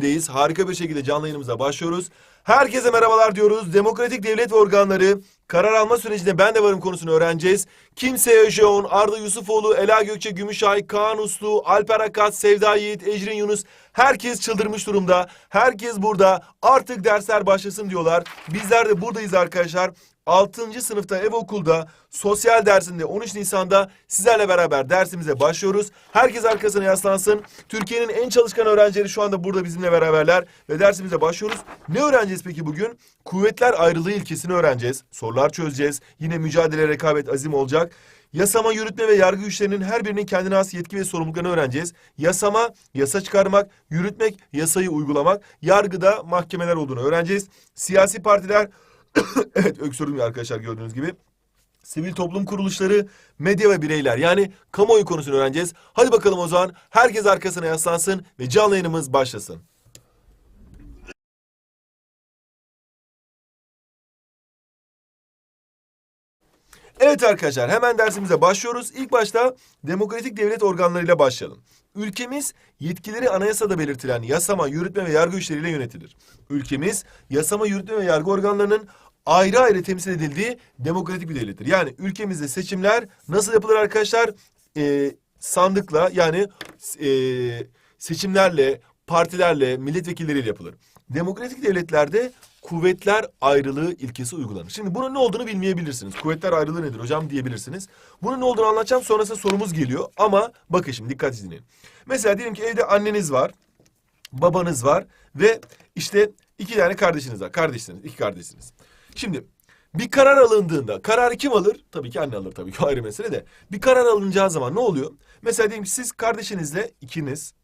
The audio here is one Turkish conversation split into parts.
Deyiz. Harika bir şekilde canlı yayınımıza başlıyoruz. Herkese merhabalar diyoruz. Demokratik devlet ve organları karar alma sürecinde ben de varım konusunu öğreneceğiz. Kimse Öjeon, Arda Yusufoğlu, Ela Gökçe Gümüşay, Kaan Uslu, Alper Akat, Sevda Yiğit, Ecrin Yunus. Herkes çıldırmış durumda. Herkes burada. Artık dersler başlasın diyorlar. Bizler de buradayız arkadaşlar. 6. sınıfta ev okulda sosyal dersinde 13 Nisan'da sizlerle beraber dersimize başlıyoruz. Herkes arkasına yaslansın. Türkiye'nin en çalışkan öğrencileri şu anda burada bizimle beraberler ve dersimize başlıyoruz. Ne öğreneceğiz peki bugün? Kuvvetler ayrılığı ilkesini öğreneceğiz. Sorular çözeceğiz. Yine mücadele, rekabet, azim olacak. Yasama, yürütme ve yargı güçlerinin her birinin kendine has yetki ve sorumluluklarını öğreneceğiz. Yasama, yasa çıkarmak, yürütmek, yasayı uygulamak, yargıda mahkemeler olduğunu öğreneceğiz. Siyasi partiler, evet öksürdüm arkadaşlar gördüğünüz gibi. Sivil toplum kuruluşları, medya ve bireyler yani kamuoyu konusunu öğreneceğiz. Hadi bakalım o zaman herkes arkasına yaslansın ve canlı yayınımız başlasın. Evet arkadaşlar hemen dersimize başlıyoruz. İlk başta demokratik devlet organlarıyla başlayalım. Ülkemiz yetkileri anayasada belirtilen yasama, yürütme ve yargı güçleriyle yönetilir. Ülkemiz yasama, yürütme ve yargı organlarının ayrı ayrı temsil edildiği demokratik bir devlettir. Yani ülkemizde seçimler nasıl yapılır arkadaşlar? Ee, sandıkla yani e, seçimlerle, partilerle, milletvekilleriyle yapılır. Demokratik devletlerde kuvvetler ayrılığı ilkesi uygulanır. Şimdi bunun ne olduğunu bilmeyebilirsiniz. Kuvvetler ayrılığı nedir hocam diyebilirsiniz. Bunun ne olduğunu anlatacağım sonrasında sorumuz geliyor. Ama bakın şimdi dikkat dinleyin. Mesela diyelim ki evde anneniz var, babanız var ve işte iki tane kardeşiniz var. Kardeşsiniz, iki kardeşsiniz. Şimdi bir karar alındığında kararı kim alır? Tabii ki anne alır tabii ki ayrı mesele de. Bir karar alınacağı zaman ne oluyor? Mesela diyelim ki siz kardeşinizle ikiniz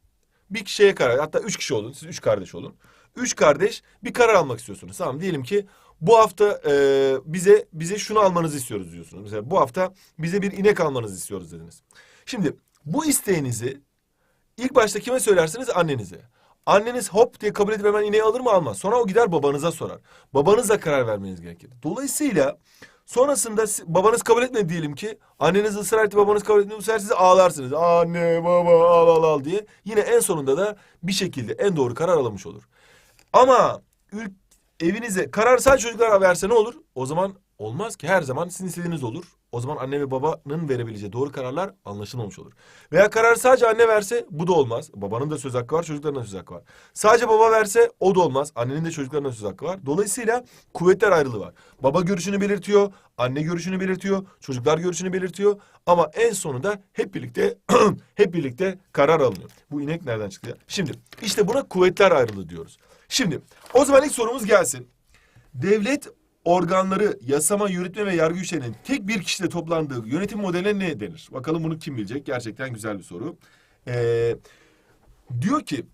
bir şeye karar hatta üç kişi olun siz üç kardeş olun. Üç kardeş bir karar almak istiyorsunuz. Tamam diyelim ki bu hafta e, bize bize şunu almanızı istiyoruz diyorsunuz. Mesela bu hafta bize bir inek almanızı istiyoruz dediniz. Şimdi bu isteğinizi ilk başta kime söylersiniz? Annenize. Anneniz hop diye kabul edip hemen ineği alır mı almaz. Sonra o gider babanıza sorar. Babanızla karar vermeniz gerekir. Dolayısıyla sonrasında babanız kabul etmedi diyelim ki. Anneniz ısrar etti babanız kabul etmedi. Bu sefer siz ağlarsınız. Anne baba al al al diye. Yine en sonunda da bir şekilde en doğru karar alınmış olur. Ama evinize karar sadece çocuklara verse ne olur? O zaman olmaz ki her zaman sizin istediğiniz olur. O zaman anne ve babanın verebileceği doğru kararlar anlaşılmamış olur. Veya kararı sadece anne verse bu da olmaz. Babanın da söz hakkı var, çocukların da söz hakkı var. Sadece baba verse o da olmaz. Annenin de çocukların da söz hakkı var. Dolayısıyla kuvvetler ayrılığı var. Baba görüşünü belirtiyor, anne görüşünü belirtiyor, çocuklar görüşünü belirtiyor. Ama en sonunda hep birlikte hep birlikte karar alınıyor. Bu inek nereden çıktı ya? Şimdi işte buna kuvvetler ayrılığı diyoruz. Şimdi o zaman ilk sorumuz gelsin. Devlet organları, yasama, yürütme ve yargı güçlerinin tek bir kişide toplandığı yönetim modeline ne denir? Bakalım bunu kim bilecek? Gerçekten güzel bir soru. Ee, diyor ki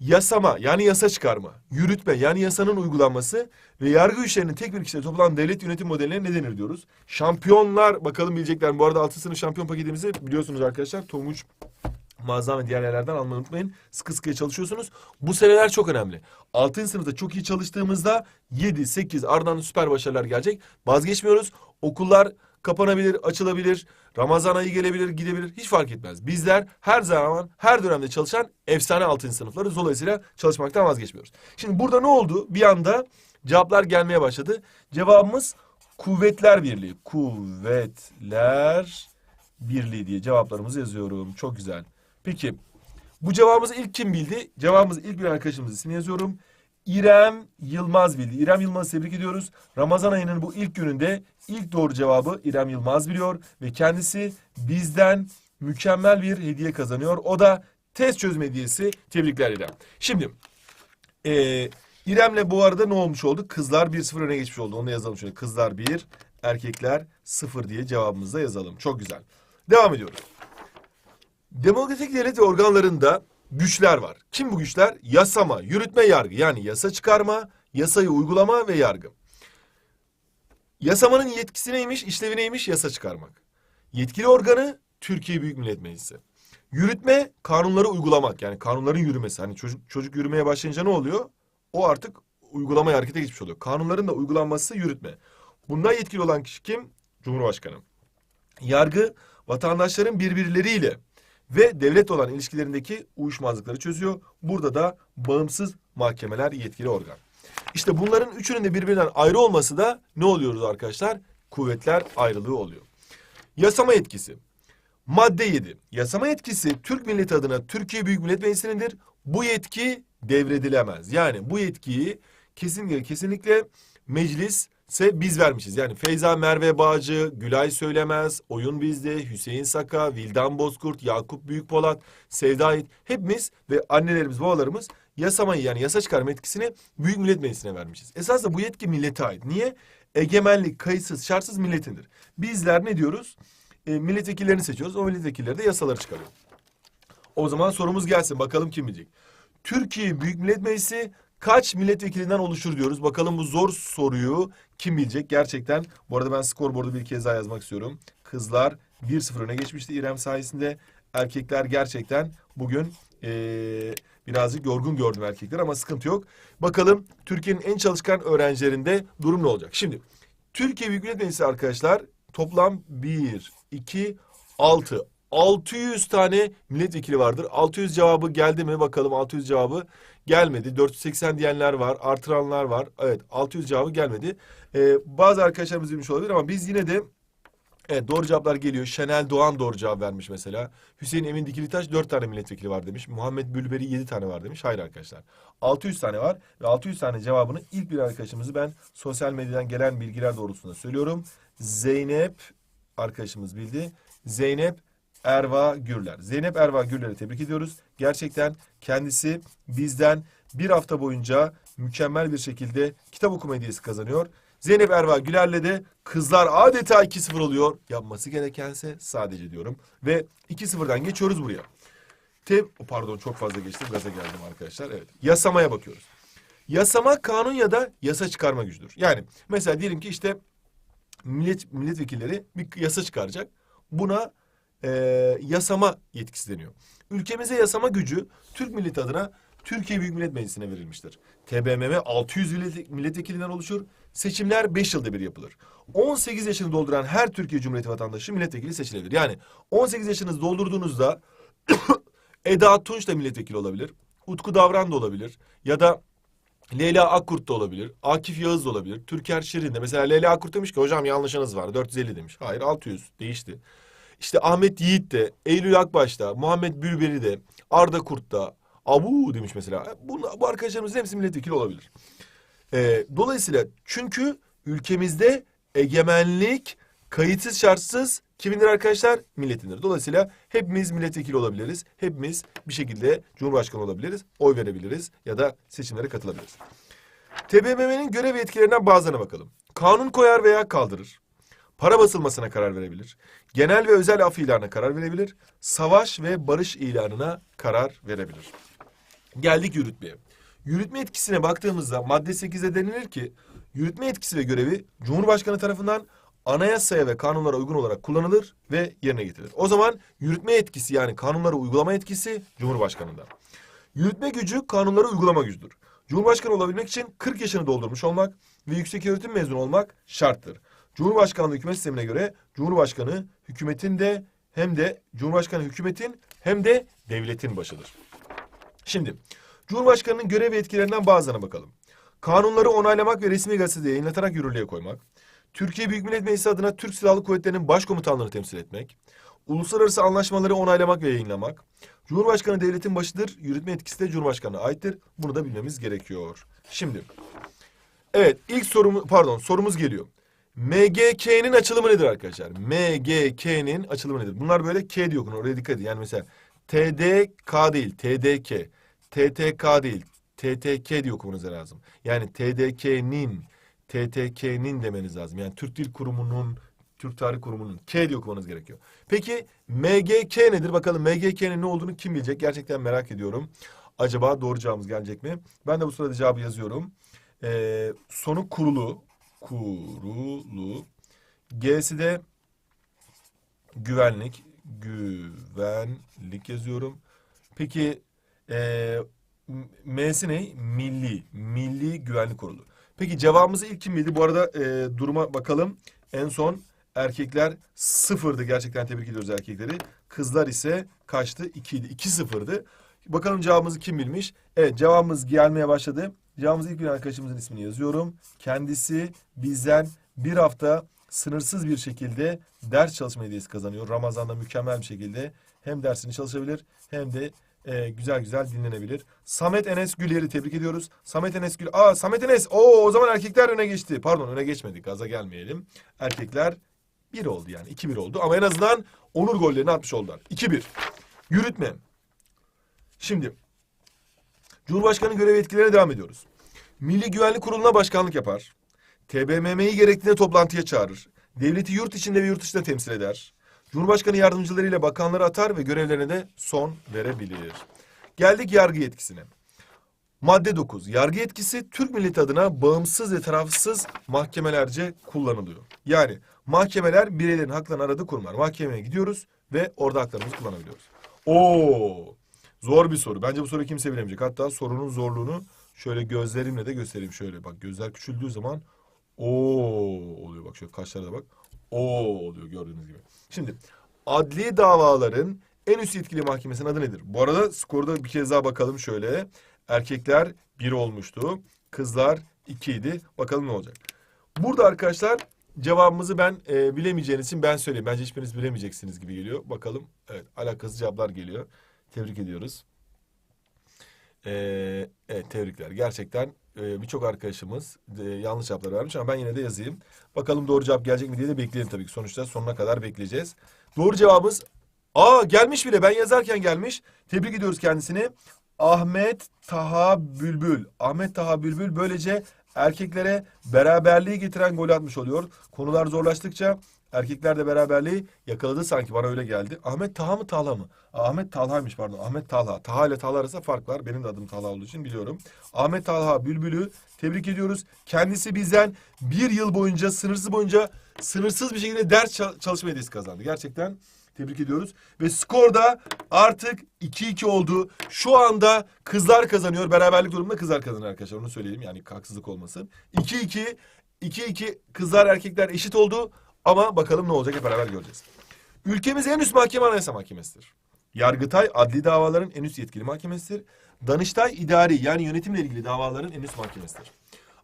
yasama yani yasa çıkarma, yürütme yani yasanın uygulanması ve yargı güçlerinin tek bir kişide toplanan devlet yönetim modeline ne denir diyoruz. Şampiyonlar bakalım bilecekler. Bu arada 6 sınıf şampiyon paketimizi biliyorsunuz arkadaşlar. Tonguç Mağazam ve diğer yerlerden almayı unutmayın. Sıkı sıkıya çalışıyorsunuz. Bu seneler çok önemli. 6. sınıfta çok iyi çalıştığımızda 7, 8 ardından süper başarılar gelecek. Vazgeçmiyoruz. Okullar kapanabilir, açılabilir. Ramazan ayı gelebilir, gidebilir. Hiç fark etmez. Bizler her zaman, her dönemde çalışan efsane 6. sınıfları. Dolayısıyla çalışmaktan vazgeçmiyoruz. Şimdi burada ne oldu? Bir anda cevaplar gelmeye başladı. Cevabımız Kuvvetler Birliği. Kuvvetler Birliği diye cevaplarımızı yazıyorum. Çok güzel. Peki bu cevabımızı ilk kim bildi? Cevabımızı ilk bir arkadaşımız ismini yazıyorum. İrem Yılmaz bildi. İrem Yılmaz'ı tebrik ediyoruz. Ramazan ayının bu ilk gününde ilk doğru cevabı İrem Yılmaz biliyor. Ve kendisi bizden mükemmel bir hediye kazanıyor. O da test çözme hediyesi. Tebrikler İrem. Şimdi ee, İrem'le bu arada ne olmuş oldu? Kızlar 1-0 öne geçmiş oldu. Onu yazalım şöyle. Kızlar 1, erkekler 0 diye cevabımızı da yazalım. Çok güzel. Devam ediyoruz. Demokratik devlet organlarında güçler var. Kim bu güçler? Yasama, yürütme, yargı. Yani yasa çıkarma, yasayı uygulama ve yargı. Yasamanın yetkisi neymiş, işlevi neymiş? Yasa çıkarmak. Yetkili organı Türkiye Büyük Millet Meclisi. Yürütme, kanunları uygulamak. Yani kanunların yürümesi. Hani çocuk, çocuk yürümeye başlayınca ne oluyor? O artık uygulamaya harekete geçmiş oluyor. Kanunların da uygulanması yürütme. Bundan yetkili olan kişi kim? Cumhurbaşkanı. Yargı, vatandaşların birbirleriyle ve devlet olan ilişkilerindeki uyuşmazlıkları çözüyor. Burada da bağımsız mahkemeler yetkili organ. İşte bunların üçünün de birbirinden ayrı olması da ne oluyoruz arkadaşlar? Kuvvetler ayrılığı oluyor. Yasama yetkisi. Madde 7. Yasama yetkisi Türk milleti adına Türkiye Büyük Millet Meclisi'nindir. Bu yetki devredilemez. Yani bu yetkiyi kesinlikle kesinlikle meclis ise biz vermişiz. Yani Feyza Merve Bağcı, Gülay Söylemez, Oyun Bizde, Hüseyin Saka, Vildan Bozkurt, Yakup Büyükpolat, Sevda Ait hepimiz ve annelerimiz, babalarımız yasamayı yani yasa çıkarma etkisini Büyük Millet Meclisi'ne vermişiz. Esasında bu yetki millete ait. Niye? Egemenlik kayıtsız, şartsız milletindir. Bizler ne diyoruz? E, milletvekillerini seçiyoruz. O milletvekilleri de yasaları çıkarıyor. O zaman sorumuz gelsin. Bakalım kim bilecek? Türkiye Büyük Millet Meclisi kaç milletvekilinden oluşur diyoruz. Bakalım bu zor soruyu kim bilecek? Gerçekten bu arada ben skorboardu bir kez daha yazmak istiyorum. Kızlar 1-0 öne geçmişti İrem sayesinde. Erkekler gerçekten bugün eee, birazcık yorgun gördüm erkekler ama sıkıntı yok. Bakalım Türkiye'nin en çalışkan öğrencilerinde durum ne olacak? Şimdi Türkiye Büyük Millet Meclisi arkadaşlar toplam 1, 2, 6. 600 tane milletvekili vardır. 600 cevabı geldi mi bakalım 600 cevabı gelmedi. 480 diyenler var, artıranlar var. Evet 600 cevabı gelmedi. Ee, bazı arkadaşlarımız bilmiş olabilir ama biz yine de Evet doğru cevaplar geliyor. Şenel Doğan doğru cevap vermiş mesela. Hüseyin Emin Dikilitaş 4 tane milletvekili var demiş. Muhammed Bülberi 7 tane var demiş. Hayır arkadaşlar. 600 tane var ve 600 tane cevabını ilk bir arkadaşımızı ben sosyal medyadan gelen bilgiler doğrultusunda söylüyorum. Zeynep arkadaşımız bildi. Zeynep Erva Gürler. Zeynep Erva Gürler'i tebrik ediyoruz. Gerçekten kendisi bizden bir hafta boyunca mükemmel bir şekilde kitap okuma hediyesi kazanıyor. Zeynep Erva Güler'le de kızlar adeta 2-0 oluyor. Yapması gerekense sadece diyorum. Ve 2-0'dan geçiyoruz buraya. Te pardon çok fazla geçtim gaza geldim arkadaşlar. Evet. Yasamaya bakıyoruz. Yasama kanun ya da yasa çıkarma gücüdür. Yani mesela diyelim ki işte millet milletvekilleri bir yasa çıkaracak. Buna e, yasama yetkisi deniyor. Ülkemize yasama gücü Türk milleti adına Türkiye Büyük Millet Meclisi'ne verilmiştir. TBMM 600 millet, milletvekilinden oluşur. Seçimler 5 yılda bir yapılır. 18 yaşını dolduran her Türkiye Cumhuriyeti vatandaşı milletvekili seçilebilir. Yani 18 yaşınızı doldurduğunuzda Eda Tunç da milletvekili olabilir. Utku Davran da olabilir. Ya da Leyla Akkurt da olabilir. Akif Yağız da olabilir. Türker Şirin de. Mesela Leyla Akkurt demiş ki hocam yanlışınız var. 450 demiş. Hayır 600 değişti. İşte Ahmet Yiğit de, Eylül Akbaş da, Muhammed Bülberi de, Arda Kurt da, Abu demiş mesela. Bu, bu arkadaşlarımızın hepsi milletvekili olabilir. Ee, dolayısıyla çünkü ülkemizde egemenlik kayıtsız şartsız kimindir arkadaşlar? Milletindir. Dolayısıyla hepimiz milletvekili olabiliriz. Hepimiz bir şekilde cumhurbaşkanı olabiliriz. Oy verebiliriz ya da seçimlere katılabiliriz. TBMM'nin görev ve yetkilerinden bazılarına bakalım. Kanun koyar veya kaldırır. Para basılmasına karar verebilir. Genel ve özel af ilanına karar verebilir. Savaş ve barış ilanına karar verebilir. Geldik yürütmeye. Yürütme etkisine baktığımızda madde 8'de denilir ki yürütme etkisi ve görevi Cumhurbaşkanı tarafından anayasaya ve kanunlara uygun olarak kullanılır ve yerine getirilir. O zaman yürütme etkisi yani kanunları uygulama etkisi Cumhurbaşkanı'nda. Yürütme gücü kanunları uygulama gücüdür. Cumhurbaşkanı olabilmek için 40 yaşını doldurmuş olmak ve yüksek öğretim mezunu olmak şarttır. Cumhurbaşkanlığı hükümet sistemine göre Cumhurbaşkanı hükümetin de hem de Cumhurbaşkanı hükümetin hem de devletin başıdır. Şimdi Cumhurbaşkanının görev ve etkilerinden bazılarına bakalım. Kanunları onaylamak ve resmi gazetede yayınlatarak yürürlüğe koymak. Türkiye Büyük Millet Meclisi adına Türk Silahlı Kuvvetleri'nin başkomutanlığını temsil etmek. Uluslararası anlaşmaları onaylamak ve yayınlamak. Cumhurbaşkanı devletin başıdır. Yürütme etkisi de Cumhurbaşkanı'na aittir. Bunu da bilmemiz gerekiyor. Şimdi Evet ilk sorum pardon sorumuz geliyor. MGK'nin açılımı nedir arkadaşlar? MGK'nin açılımı nedir? Bunlar böyle K diye okunur. Oraya dikkat edin. Yani mesela TDK değil, TDK. TTK değil, TTK diye okumanız lazım. Yani TDK'nin, TTK'nin demeniz lazım. Yani Türk Dil Kurumu'nun, Türk Tarih Kurumu'nun K diye okumanız gerekiyor. Peki MGK nedir? Bakalım MGK'nin ne olduğunu kim bilecek? Gerçekten merak ediyorum. Acaba doğru cevabımız gelecek mi? Ben de bu sırada cevabı yazıyorum. Ee, sonu kurulu. Kurulu. G'si de güvenlik. Güvenlik yazıyorum. Peki e, M'si ne? Milli. Milli Güvenlik Kurulu. Peki cevabımızı ilk kim bildi? Bu arada e, duruma bakalım. En son erkekler sıfırdı. Gerçekten tebrik ediyoruz erkekleri. Kızlar ise kaçtı? 2 idi. 2-0'dı. Bakalım cevabımızı kim bilmiş? Evet cevabımız gelmeye başladı. Cevabımız ilk bir arkadaşımızın ismini yazıyorum. Kendisi bizden bir hafta sınırsız bir şekilde ders çalışma hediyesi kazanıyor. Ramazan'da mükemmel bir şekilde hem dersini çalışabilir hem de e, güzel güzel dinlenebilir. Samet Enes Güler'i tebrik ediyoruz. Samet Enes Gül. Aa Samet Enes. Oo o zaman erkekler öne geçti. Pardon öne geçmedik. Gaza gelmeyelim. Erkekler 1 oldu yani. 2-1 oldu. Ama en azından onur gollerini atmış oldular. 2-1. Yürütme. Şimdi Cumhurbaşkanı görev etkilerine devam ediyoruz. Milli Güvenlik Kurulu'na başkanlık yapar. TBMM'yi gerektiğinde toplantıya çağırır. Devleti yurt içinde ve yurt dışında temsil eder. Cumhurbaşkanı yardımcılarıyla bakanları atar ve görevlerine de son verebilir. Geldik yargı yetkisine. Madde 9. Yargı yetkisi Türk milleti adına bağımsız ve tarafsız mahkemelerce kullanılıyor. Yani mahkemeler bireylerin haklarını aradığı kurumlar. Mahkemeye gidiyoruz ve orada haklarımızı kullanabiliyoruz. Oo! Zor bir soru. Bence bu soruyu kimse bilemeyecek. Hatta sorunun zorluğunu şöyle gözlerimle de göstereyim şöyle. Bak gözler küçüldüğü zaman Oo oluyor bak şöyle kaşlara da bak. Oo oluyor gördüğünüz gibi. Şimdi adli davaların en üst yetkili mahkemesinin adı nedir? Bu arada skorda bir kez daha bakalım şöyle. Erkekler 1 olmuştu. Kızlar 2 idi. Bakalım ne olacak. Burada arkadaşlar cevabımızı ben e, bilemeyeceğiniz için ben söyleyeyim. Bence hiçbiriniz bilemeyeceksiniz gibi geliyor. Bakalım. Evet alakasız cevaplar geliyor. Tebrik ediyoruz. Ee, evet tebrikler. Gerçekten e, birçok arkadaşımız e, yanlış cevaplar vermiş ama ben yine de yazayım. Bakalım doğru cevap gelecek mi diye de bekleyelim tabii ki. Sonuçta sonuna kadar bekleyeceğiz. Doğru cevabımız Aa gelmiş bile. Ben yazarken gelmiş. Tebrik ediyoruz kendisini. Ahmet Taha Bülbül. Ahmet Taha Bülbül böylece erkeklere beraberliği getiren gol atmış oluyor. Konular zorlaştıkça erkekler de beraberliği yakaladı sanki bana öyle geldi. Ahmet Taha mı Talha mı? Ahmet Talha'ymış pardon. Ahmet Talha. Taha ile Talha arasında fark var. Benim de adım Talha olduğu için biliyorum. Ahmet Talha Bülbül'ü tebrik ediyoruz. Kendisi bizden bir yıl boyunca sınırsız boyunca sınırsız bir şekilde ders çal- çalışma hediyesi kazandı. Gerçekten tebrik ediyoruz. Ve skorda artık 2-2 oldu. Şu anda kızlar kazanıyor. Beraberlik durumunda kızlar kazanıyor arkadaşlar. Onu söyleyelim yani haksızlık olmasın. 2-2 2-2 kızlar erkekler eşit oldu. Ama bakalım ne olacak hep beraber göreceğiz. Ülkemiz en üst mahkeme anayasa mahkemesidir. Yargıtay adli davaların en üst yetkili mahkemesidir. Danıştay idari yani yönetimle ilgili davaların en üst mahkemesidir.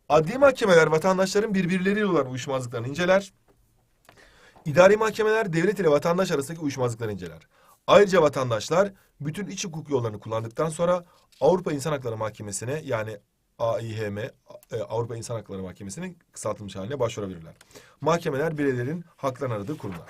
Adli mahkemeler vatandaşların birbirleriyle olan uyuşmazlıklarını inceler. İdari mahkemeler devlet ile vatandaş arasındaki uyuşmazlıkları inceler. Ayrıca vatandaşlar bütün iç hukuk yollarını kullandıktan sonra Avrupa İnsan Hakları Mahkemesi'ne yani AİHM e, Avrupa İnsan Hakları Mahkemesi'nin kısaltılmış haline başvurabilirler. Mahkemeler bireylerin haklarını aradığı kurumlar.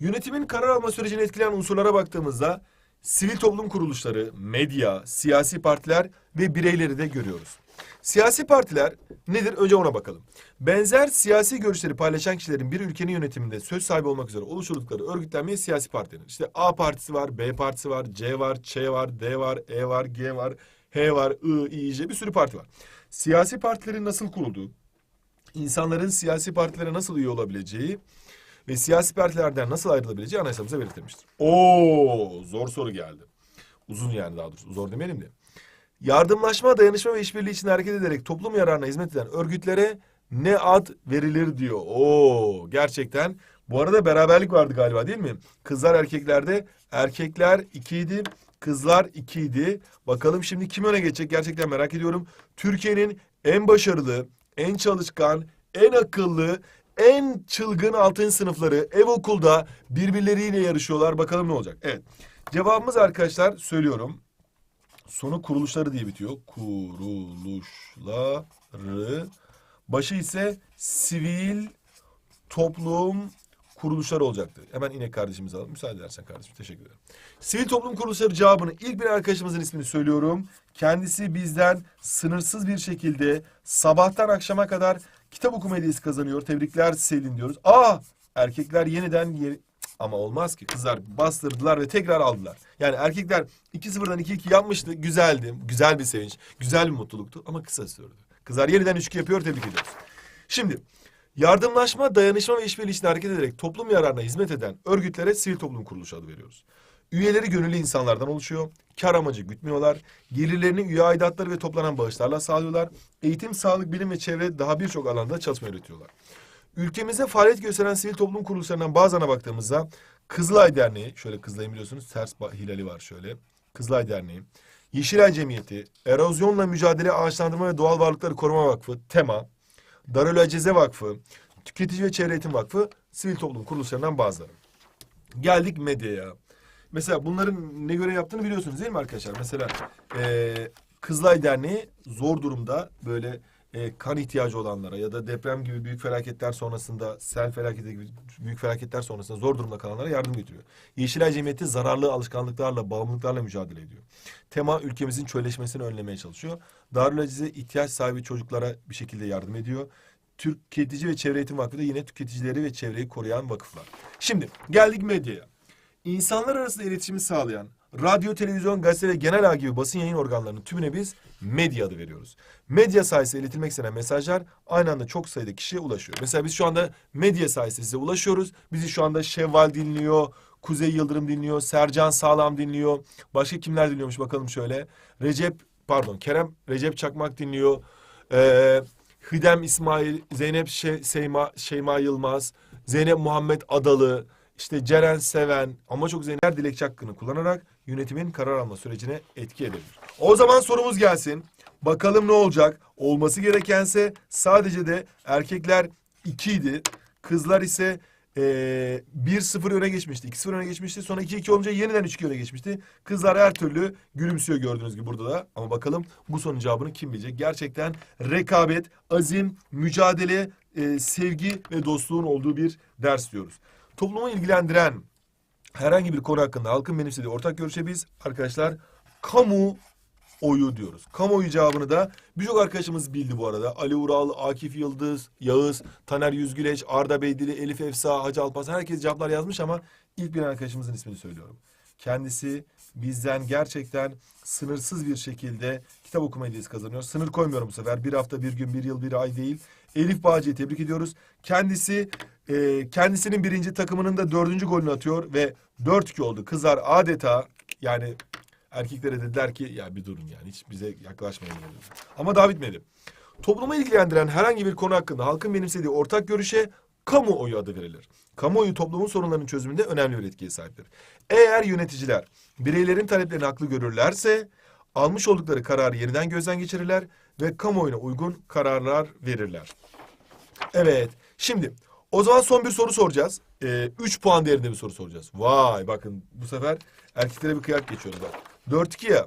Yönetimin karar alma sürecini etkileyen unsurlara baktığımızda sivil toplum kuruluşları, medya, siyasi partiler ve bireyleri de görüyoruz. Siyasi partiler nedir? Önce ona bakalım. Benzer siyasi görüşleri paylaşan kişilerin bir ülkenin yönetiminde söz sahibi olmak üzere oluşturdukları örgütlenmeye siyasi parti denir. İşte A partisi var, B partisi var, C var, Ç var, D var, E var, G var, H var, I, İ, J bir sürü parti var. Siyasi partilerin nasıl kurulduğu, insanların siyasi partilere nasıl üye olabileceği ve siyasi partilerden nasıl ayrılabileceği anayasamıza belirtilmiştir. Oo, zor soru geldi. Uzun yani daha doğrusu. Zor demeyelim de. Yardımlaşma, dayanışma ve işbirliği için hareket ederek toplum yararına hizmet eden örgütlere ne ad verilir diyor. Oo, gerçekten. Bu arada beraberlik vardı galiba değil mi? Kızlar erkeklerde erkekler 2 idi, kızlar 2 idi. Bakalım şimdi kim öne geçecek gerçekten merak ediyorum. Türkiye'nin en başarılı, en çalışkan, en akıllı, en çılgın altın sınıfları ev okulda birbirleriyle yarışıyorlar. Bakalım ne olacak? Evet. Cevabımız arkadaşlar söylüyorum. Sonu kuruluşları diye bitiyor. Kuruluşları. Başı ise sivil toplum kuruluşları olacaktı. Hemen inek kardeşimizi alalım. Müsaade edersen kardeşim. Teşekkür ederim. Sivil toplum kuruluşları cevabını ilk bir arkadaşımızın ismini söylüyorum. Kendisi bizden sınırsız bir şekilde sabahtan akşama kadar kitap okuma hediyesi kazanıyor. Tebrikler Selin diyoruz. Aa erkekler yeniden yeri... Ama olmaz ki kızlar bastırdılar ve tekrar aldılar. Yani erkekler 2-0'dan 2-2 yapmıştı. Güzeldi. Güzel bir sevinç. Güzel bir mutluluktu ama kısa sürdü. Kızlar yeniden 3-2 yapıyor. Tebrik ediyoruz. Şimdi yardımlaşma, dayanışma ve işbirliği için hareket ederek toplum yararına hizmet eden örgütlere sivil toplum kuruluşu adı veriyoruz. Üyeleri gönüllü insanlardan oluşuyor. Kar amacı gütmüyorlar. Gelirlerini üye aidatları ve toplanan bağışlarla sağlıyorlar. Eğitim, sağlık, bilim ve çevre daha birçok alanda çalışma üretiyorlar. Ülkemizde faaliyet gösteren sivil toplum kuruluşlarından bazılarına baktığımızda Kızılay Derneği, şöyle Kızılay'ın biliyorsunuz ters hilali var şöyle. Kızılay Derneği, Yeşilay Cemiyeti, Erozyonla Mücadele Ağaçlandırma ve Doğal Varlıkları Koruma Vakfı, TEMA, Darül Acize Vakfı, Tüketici ve Çevre Eğitim Vakfı, sivil toplum kuruluşlarından bazıları. Geldik medyaya. Mesela bunların ne göre yaptığını biliyorsunuz değil mi arkadaşlar? Mesela eee Kızılay Derneği zor durumda böyle e, kan ihtiyacı olanlara ya da deprem gibi büyük felaketler sonrasında, sel felaketi gibi büyük felaketler sonrasında zor durumda kalanlara yardım götürüyor. Yeşilay Cemiyeti zararlı alışkanlıklarla, bağımlılıklarla mücadele ediyor. Tema ülkemizin çölleşmesini önlemeye çalışıyor. Darül Acize ihtiyaç sahibi çocuklara bir şekilde yardım ediyor. Türk Tüketici ve Çevre Eğitim Vakfı da yine tüketicileri ve çevreyi koruyan vakıflar. Şimdi geldik medyaya. İnsanlar arasında iletişimi sağlayan radyo, televizyon, gazete ve genel ağ gibi basın yayın organlarının tümüne biz medya adı veriyoruz. Medya sayesinde iletilmek istenen mesajlar aynı anda çok sayıda kişiye ulaşıyor. Mesela biz şu anda medya sayesinde size ulaşıyoruz. Bizi şu anda Şevval dinliyor, Kuzey Yıldırım dinliyor, Sercan Sağlam dinliyor. Başka kimler dinliyormuş bakalım şöyle. Recep, pardon Kerem Recep Çakmak dinliyor. Ee, Hidem İsmail, Zeynep Şe- Seyma, Şeyma Yılmaz, Zeynep Muhammed Adalı, işte Ceren Seven ama çok Zeynep dilekçe hakkını kullanarak yönetimin karar alma sürecine etki edebilir. O zaman sorumuz gelsin. Bakalım ne olacak? Olması gerekense sadece de erkekler 2 idi. Kızlar ise eee 1-0 öne geçmişti. 2-0 öne geçmişti. Sonra 2-2 olunca yeniden 3-2 öne geçmişti. Kızlar her türlü gülümsüyor gördüğünüz gibi burada da. Ama bakalım bu sorunun cevabını kim bilecek? Gerçekten rekabet, azim, mücadele, eee, sevgi ve dostluğun olduğu bir ders diyoruz. Toplumu ilgilendiren herhangi bir konu hakkında halkın benimsediği ortak görüşe biz arkadaşlar kamu oyu diyoruz. Kamuoyu cevabını da birçok arkadaşımız bildi bu arada. Ali Ural, Akif Yıldız, Yağız, Taner Yüzgüleç, Arda Beydili, Elif Efsa, Hacı Alparslan herkes cevaplar yazmış ama ilk bir arkadaşımızın ismini söylüyorum. Kendisi bizden gerçekten sınırsız bir şekilde kitap okuma hediyesi kazanıyor. Sınır koymuyorum bu sefer. Bir hafta, bir gün, bir yıl, bir ay değil. Elif Bağcı'yı tebrik ediyoruz. Kendisi e, kendisinin birinci takımının da dördüncü golünü atıyor ve 4-2 oldu. Kızlar adeta yani erkeklere dediler ki ya bir durun yani hiç bize yaklaşmayın. dedi. Ama daha bitmedi. Toplumu ilgilendiren herhangi bir konu hakkında halkın benimsediği ortak görüşe kamuoyu adı verilir. Kamuoyu toplumun sorunlarının çözümünde önemli bir etkiye sahiptir. Eğer yöneticiler bireylerin taleplerini haklı görürlerse almış oldukları kararı yeniden gözden geçirirler ve kamuoyuna uygun kararlar verirler. Evet. Şimdi o zaman son bir soru soracağız. Ee, 3 puan değerinde bir soru soracağız. Vay bakın bu sefer erkeklere bir kıyak geçiyoruz bak. 4-2 ya.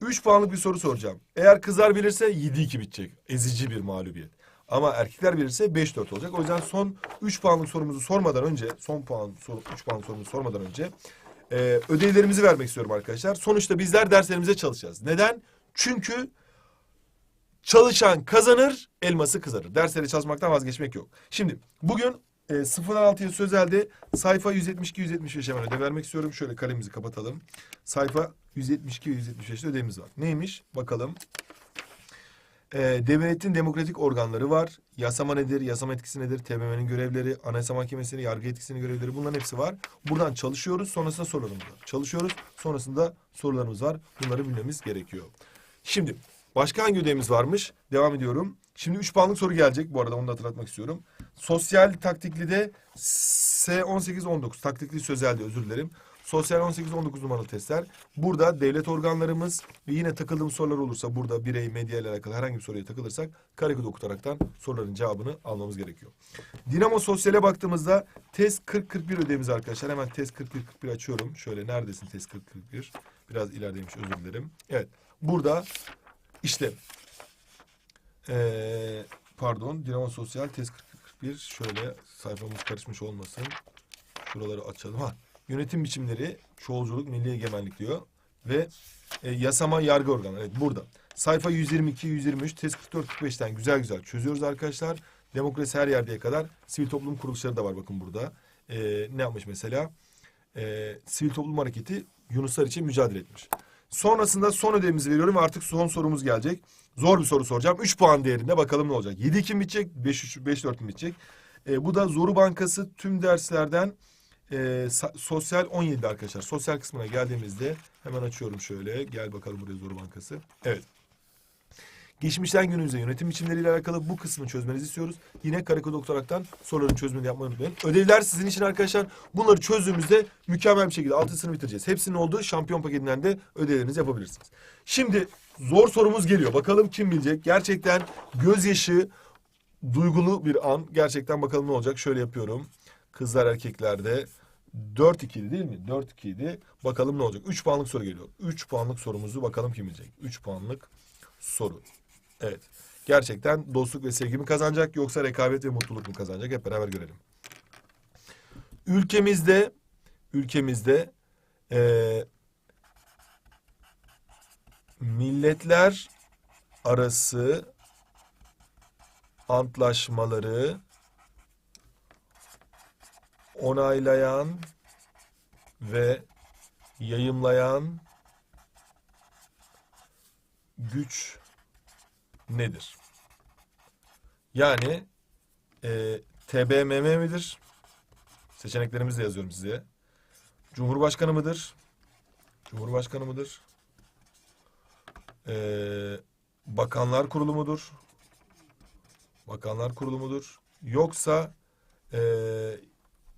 3 puanlık bir soru soracağım. Eğer kızlar bilirse 7-2 bitecek. Ezici bir mağlubiyet. Ama erkekler bilirse 5-4 olacak. O yüzden son 3 puanlık sorumuzu sormadan önce, son puan soru 3 puanlık sorumuzu sormadan önce e, ödevlerimizi vermek istiyorum arkadaşlar. Sonuçta bizler derslerimize çalışacağız. Neden? Çünkü Çalışan kazanır, elması kızarır. Derslere çalışmaktan vazgeçmek yok. Şimdi bugün e, 0'dan 6'ya sözelde sayfa 172-175 hemen ödev vermek istiyorum. Şöyle kalemimizi kapatalım. Sayfa 172-175'te ödevimiz var. Neymiş? Bakalım. E, devletin demokratik organları var. Yasama nedir? Yasama etkisi nedir? TBMM'nin görevleri, Anayasa Mahkemesi'nin yargı etkisinin görevleri bunların hepsi var. Buradan çalışıyoruz. Sonrasında sorularımız var. Çalışıyoruz. Sonrasında sorularımız var. Bunları bilmemiz gerekiyor. Şimdi başka hangi ödevimiz varmış? Devam ediyorum. Şimdi 3 puanlık soru gelecek. Bu arada onu da hatırlatmak istiyorum. Sosyal taktiklide S18-19 taktikli sözelde özür dilerim. Sosyal 18-19 numaralı testler. Burada devlet organlarımız ve yine takıldığımız sorular olursa burada birey, medya ile alakalı herhangi bir soruya takılırsak karekod okutaraktan soruların cevabını almamız gerekiyor. Dinamo Sosyal'e baktığımızda test 40-41 ödevimiz arkadaşlar. Hemen test 40-41 açıyorum. Şöyle neredesin test 40-41? Biraz ilerideymiş özür dilerim. Evet. Burada işte ee, pardon Dinamo Sosyal test 40-41 şöyle sayfamız karışmış olmasın. Şuraları açalım. Ha, yönetim biçimleri, çoğulculuk, milli egemenlik diyor. Ve e, yasama yargı organı. Evet burada. Sayfa 122, 123, test 44, 45'ten güzel güzel çözüyoruz arkadaşlar. Demokrasi her yerdeye kadar sivil toplum kuruluşları da var bakın burada. E, ne yapmış mesela? E, sivil toplum hareketi Yunuslar için mücadele etmiş. Sonrasında son ödevimizi veriyorum ve artık son sorumuz gelecek. Zor bir soru soracağım. 3 puan değerinde bakalım ne olacak. 7 kim bitecek? 5 5 4 mi bitecek? E, bu da Zoru Bankası tüm derslerden e, sosyal 17 arkadaşlar. Sosyal kısmına geldiğimizde hemen açıyorum şöyle. Gel bakalım buraya Zoru Bankası. Evet. Geçmişten günümüze yönetim biçimleriyle alakalı bu kısmı çözmenizi istiyoruz. Yine Karakol Doktorak'tan soruların çözümünü yapmayı unutmayın. Ödevler sizin için arkadaşlar. Bunları çözdüğümüzde mükemmel bir şekilde altısını bitireceğiz. Hepsinin olduğu şampiyon paketinden de ödevlerinizi yapabilirsiniz. Şimdi zor sorumuz geliyor. Bakalım kim bilecek? Gerçekten gözyaşı duygulu bir an. Gerçekten bakalım ne olacak? Şöyle yapıyorum. Kızlar erkeklerde 4-2'ydi değil mi? 4-2'ydi. Bakalım ne olacak? 3 puanlık soru geliyor. 3 puanlık sorumuzu bakalım kim bilecek? 3 puanlık soru. Evet. Gerçekten dostluk ve sevgi mi kazanacak yoksa rekabet ve mutluluk mu kazanacak? Hep beraber görelim. Ülkemizde ülkemizde eee, milletler arası antlaşmaları onaylayan ve yayımlayan güç nedir? Yani e, TBMM midir? Seçeneklerimizi de yazıyorum size. Cumhurbaşkanı mıdır? Cumhurbaşkanı mıdır? E, Bakanlar Kurulu mudur? Bakanlar Kurulu mudur? Yoksa e,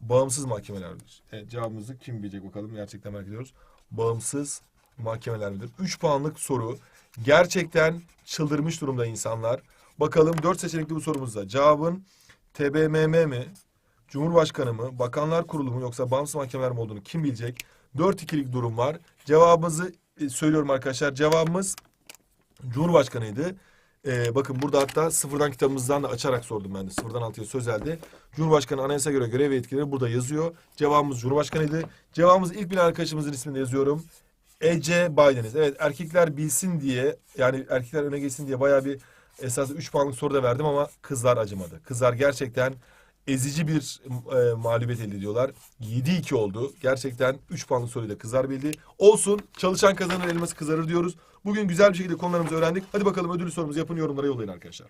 bağımsız mahkemeler midir? Evet, cevabımızı kim bilecek bakalım gerçekten merak ediyoruz. Bağımsız mahkemeler midir? 3 puanlık soru. Gerçekten çıldırmış durumda insanlar. Bakalım 4 seçenekli bu sorumuzda. Cevabın TBMM mi? Cumhurbaşkanı mı? Bakanlar Kurulu mu? Yoksa bağımsız mahkemeler mi olduğunu kim bilecek? 4-2'lik durum var. Cevabımızı e, söylüyorum arkadaşlar. Cevabımız Cumhurbaşkanıydı. Ee, bakın burada hatta sıfırdan kitabımızdan da açarak sordum ben de. Sıfırdan altıya sözelde. Cumhurbaşkanı anayasa göre görev ve yetkileri burada yazıyor. Cevabımız Cumhurbaşkanıydı. Cevabımız ilk bilen arkadaşımızın ismini yazıyorum. Ece Bideniz. Evet erkekler bilsin diye yani erkekler öne geçsin diye bayağı bir esas 3 puanlık soru da verdim ama kızlar acımadı. Kızlar gerçekten ezici bir e, mağlubiyet elde ediyorlar. 7-2 oldu. Gerçekten 3 puanlık soruyu da kızlar bildi. Olsun çalışan kazanır elması kızarır diyoruz. Bugün güzel bir şekilde konularımızı öğrendik. Hadi bakalım ödül sorumuzu yapın yorumlara yollayın arkadaşlar.